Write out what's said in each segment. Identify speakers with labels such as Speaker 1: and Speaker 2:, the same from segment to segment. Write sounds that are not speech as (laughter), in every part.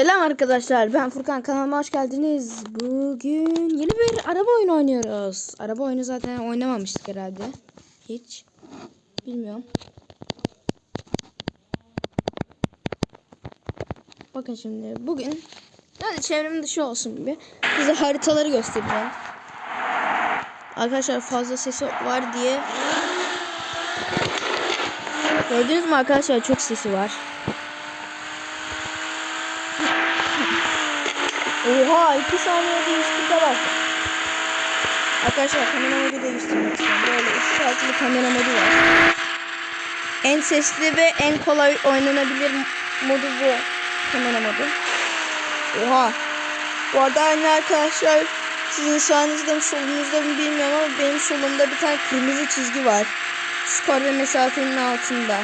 Speaker 1: Selam arkadaşlar ben Furkan kanalıma hoş geldiniz. Bugün yeni bir araba oyunu oynuyoruz. Araba oyunu zaten oynamamıştık herhalde. Hiç. Bilmiyorum. Bakın şimdi bugün yani çevremin dışı olsun bir. Size haritaları göstereceğim. Arkadaşlar fazla sesi var diye. Gördünüz mü arkadaşlar çok sesi var. Oha 2 saniyede 140'a bastım. Arkadaşlar kamera modu değiştirmek istiyorum. Böyle üç farklı kamera modu var. En sesli ve en kolay oynanabilir modu bu kamera modu. Oha. Bu arada aynı arkadaşlar sizin sağınızda mı solunuzda mı bilmiyorum ama benim solumda bir tane kırmızı çizgi var. Skor ve mesafenin altında.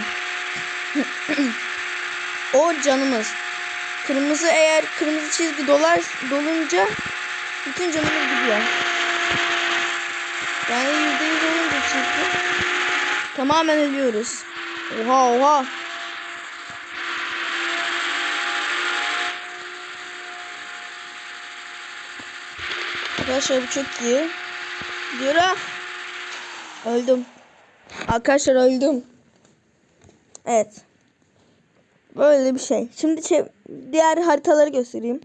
Speaker 1: (clears throat) o canımız. Kırmızı eğer kırmızı çizgi dolar dolunca bütün canımız gidiyor. Yani yüzde yüz olunca çünkü tamamen ölüyoruz. Oha oha. Arkadaşlar bu çok iyi. Diyorum. Öldüm. Arkadaşlar öldüm. Evet. Böyle bir şey. Şimdi çe- diğer haritaları göstereyim.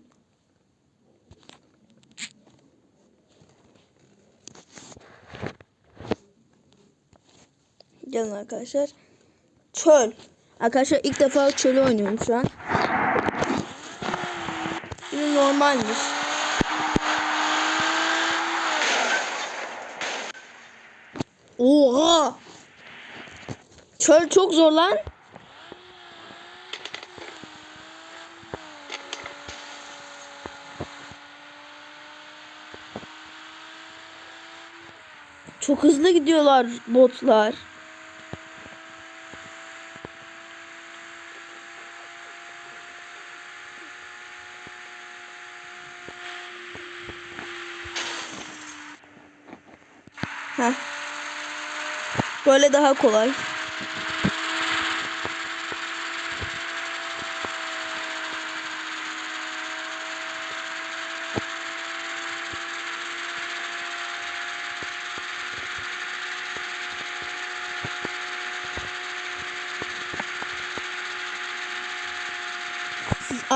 Speaker 1: Gelin arkadaşlar. Çöl. Arkadaşlar ilk defa çölü oynuyorum şu an. Şimdi normalmiş. Oha! Çöl çok zor lan. Çok hızlı gidiyorlar botlar. Heh. Böyle daha kolay.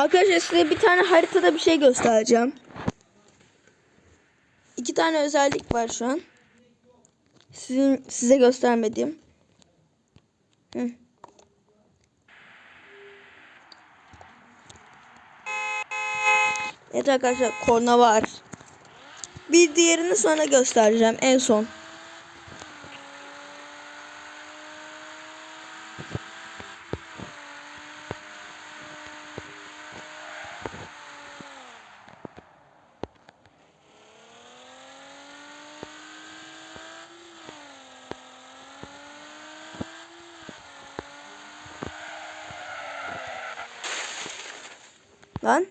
Speaker 1: Arkadaşlar size bir tane haritada bir şey göstereceğim. İki tane özellik var şu an. Sizin size göstermediğim. Hı. Evet arkadaşlar korna var. Bir diğerini sonra göstereceğim en son. Lan.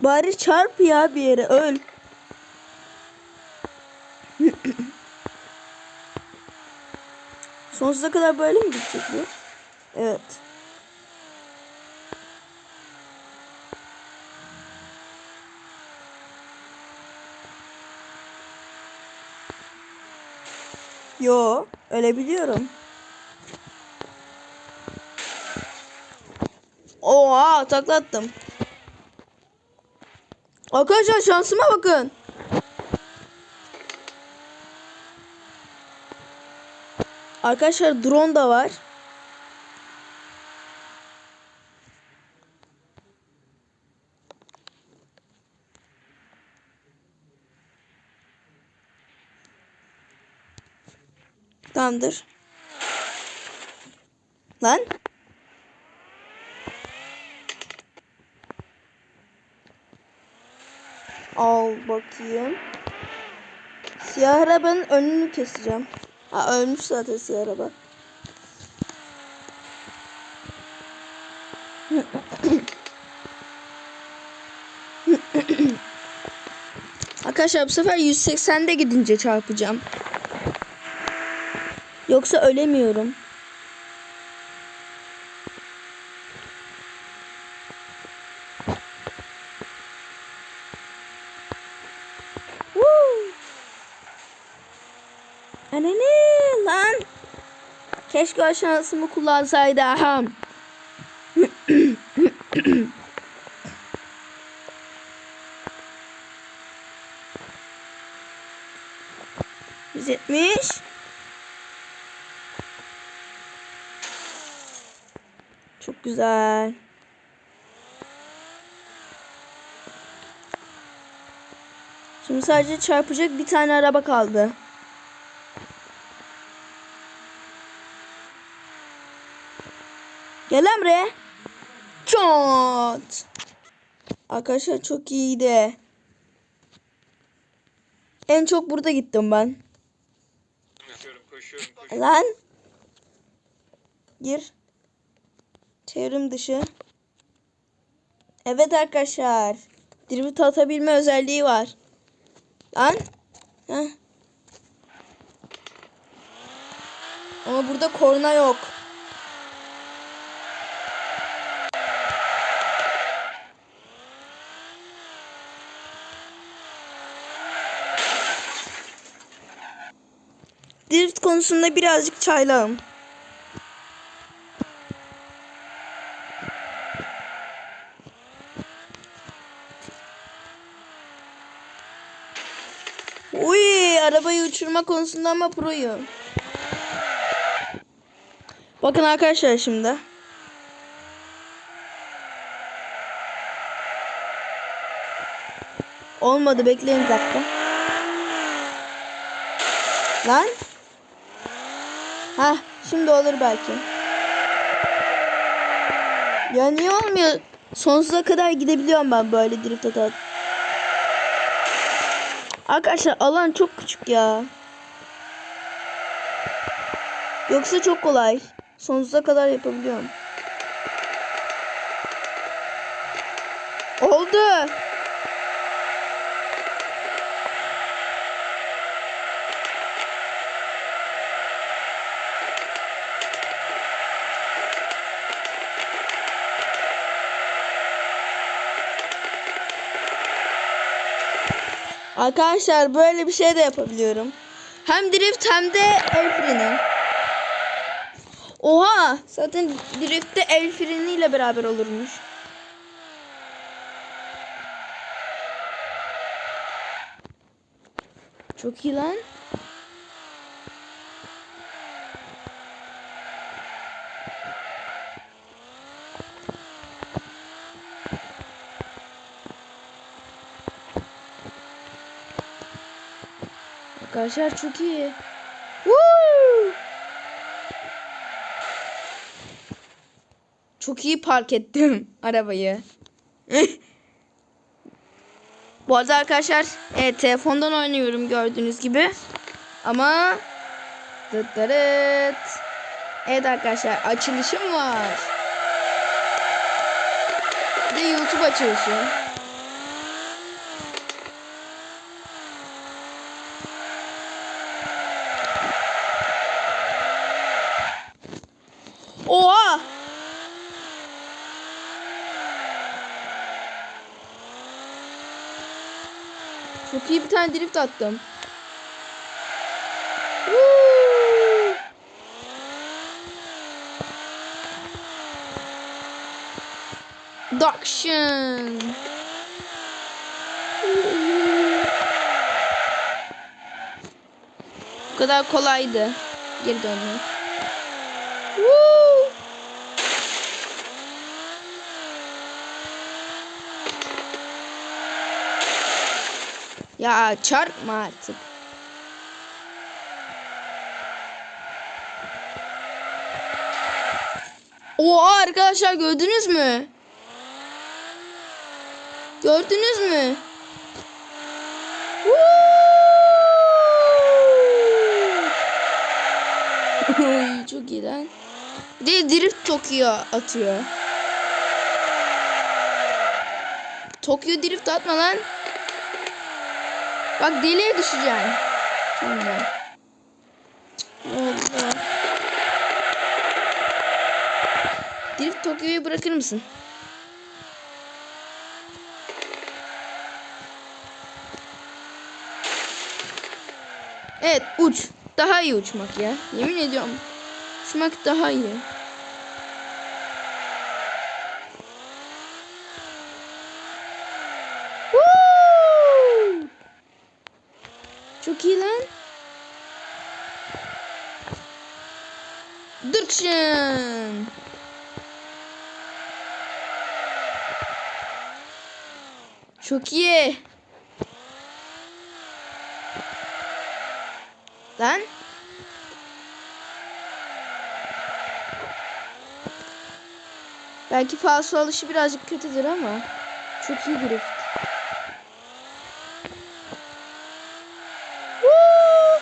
Speaker 1: Bari çarp ya bir yere öl. (coughs) Sonsuza kadar böyle mi gidecek bu? Evet. Yo, ölebiliyorum. Oha taklattım. Arkadaşlar şansıma bakın. Arkadaşlar drone da var. Tamamdır. Lan. Al bakayım. Siyah arabanın önünü keseceğim. Ha ölmüş zaten siyah araba. Arkadaşlar bu sefer 180'de gidince çarpacağım. Yoksa ölemiyorum. Hii, lan. Keşke o şansımı kullansaydım. Yüz yetmiş. Çok güzel. Şimdi sadece çarpacak bir tane araba kaldı. Gel buraya. Çat. Arkadaşlar çok iyiydi. En çok burada gittim ben.
Speaker 2: Koşuyorum, koşuyorum.
Speaker 1: Lan. Gir. Çevrim dışı. Evet arkadaşlar. Drift atabilme özelliği var. Lan. Heh. Ama burada korna yok. Drift konusunda birazcık çaylağım. Uy, arabayı uçurma konusunda ama proyum. Bakın arkadaşlar şimdi. Olmadı bekleyin bir dakika. Lan. Ha, şimdi olur belki. Ya niye olmuyor? Sonsuza kadar gidebiliyorum ben böyle drift atarak. Arkadaşlar alan çok küçük ya. Yoksa çok kolay. Sonsuza kadar yapabiliyorum. Oldu. Arkadaşlar böyle bir şey de yapabiliyorum. Hem drift hem de el freni. Oha! Zaten driftte el freniyle beraber olurmuş. Çok iyi lan. Arkadaşlar çok iyi. Woo! Çok iyi park ettim (laughs) arabayı. Bu arada arkadaşlar evet, telefondan oynuyorum gördüğünüz gibi. Ama dıt dırıt. Evet arkadaşlar açılışım var. Bir de YouTube açılışı. Oha! Çok iyi bir tane drift attım. Duction. Bu kadar kolaydı. Geri dönmek. Woo! Ya çarpma artık. Oha arkadaşlar gördünüz mü? Gördünüz mü? Çok iyi lan. De drift Tokyo atıyor. Tokyo drift atma lan. Bak deliye düşeceksin. Şimdi. Oldu? Drift Tokyo'yu bırakır mısın? Evet uç. daha iyi uçmak ya. Yemin ediyorum. Uçmak daha iyi. Woo! Çok iyi lan. Dırkşın. Çok iyi. Lan. Belki falso alışı birazcık kötüdür ama çok iyi drift. Woo!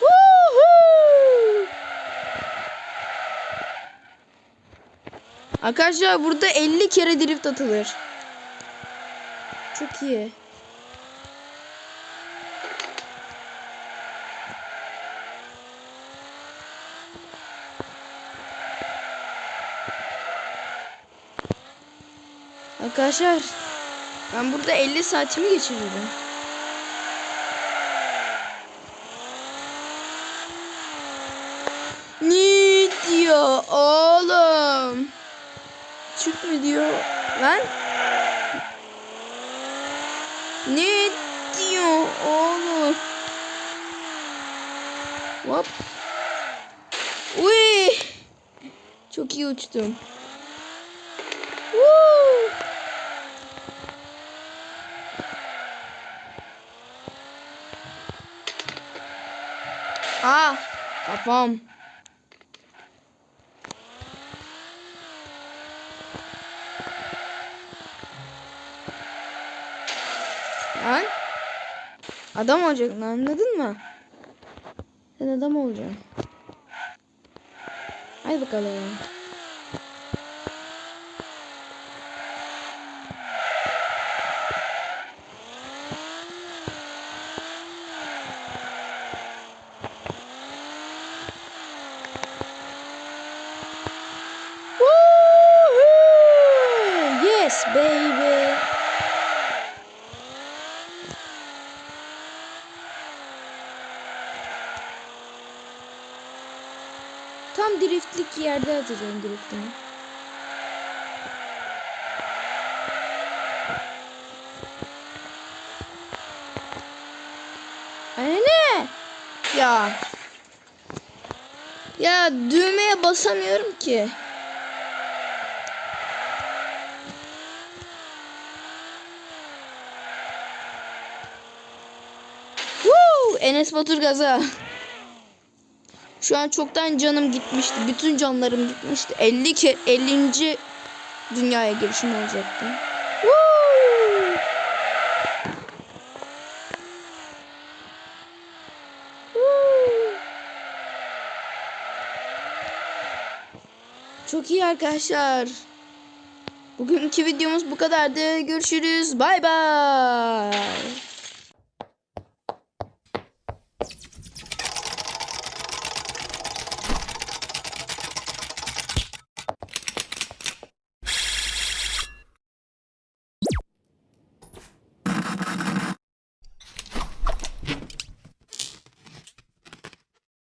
Speaker 1: Woohoo! Arkadaşlar burada 50 kere drift atılır. Çok iyi. Arkadaşlar ben burada 50 saatimi geçirdim. Ne diyor oğlum? Çık mı diyor lan? Ne diyor oğlum? Hop. Uy. Çok iyi uçtum. Woo. Ah, kafam. Lan. Adam olacaksın anladın mı? Sen adam olacaksın. Hadi bakalım. Tam driftlik yerde atacağım driftini. Anne! Ya. Ya düğmeye basamıyorum ki. Woo! Enes Batur gaza. Şu an çoktan canım gitmişti. Bütün canlarım gitmişti. 50 ke 50. dünyaya girişim olacaktı. Çok iyi arkadaşlar. Bugünkü videomuz bu kadardı. Görüşürüz. Bay bay.